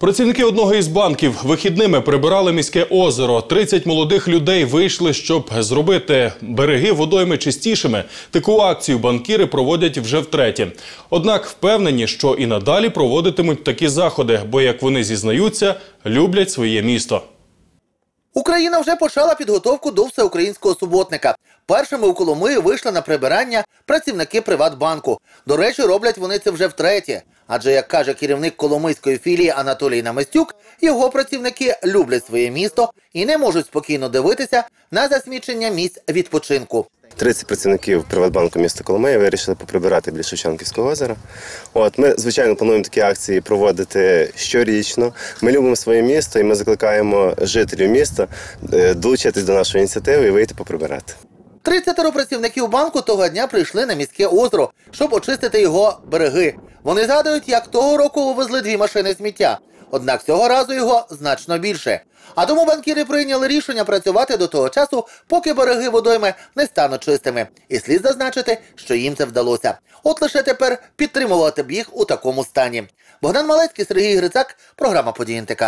Працівники одного із банків вихідними прибирали міське озеро. 30 молодих людей вийшли, щоб зробити береги водойми чистішими. Таку акцію банкіри проводять вже втретє. Однак впевнені, що і надалі проводитимуть такі заходи, бо, як вони зізнаються, люблять своє місто. Україна вже почала підготовку до всеукраїнського суботника. Першими у Коломиї вийшли на прибирання працівники Приватбанку. До речі, роблять вони це вже втретє. Адже, як каже керівник Коломийської філії Анатолій Наместюк, його працівники люблять своє місто і не можуть спокійно дивитися на засмічення місць відпочинку. 30 працівників Приватбанку міста Коломиї вирішили поприбирати біля Шевченківського озера. От ми, звичайно, плануємо такі акції проводити щорічно. Ми любимо своє місто і ми закликаємо жителів міста е, долучитись до нашої ініціативи і вийти поприбирати. 30 працівників банку того дня прийшли на міське озеро, щоб очистити його береги. Вони згадують, як того року увезли дві машини сміття. Однак цього разу його значно більше. А тому банкіри прийняли рішення працювати до того часу, поки береги водойми не стануть чистими. І слід зазначити, що їм це вдалося. От лише тепер підтримувати б їх у такому стані. Богдан Малецький, Сергій Грицак, програма «Події НТК».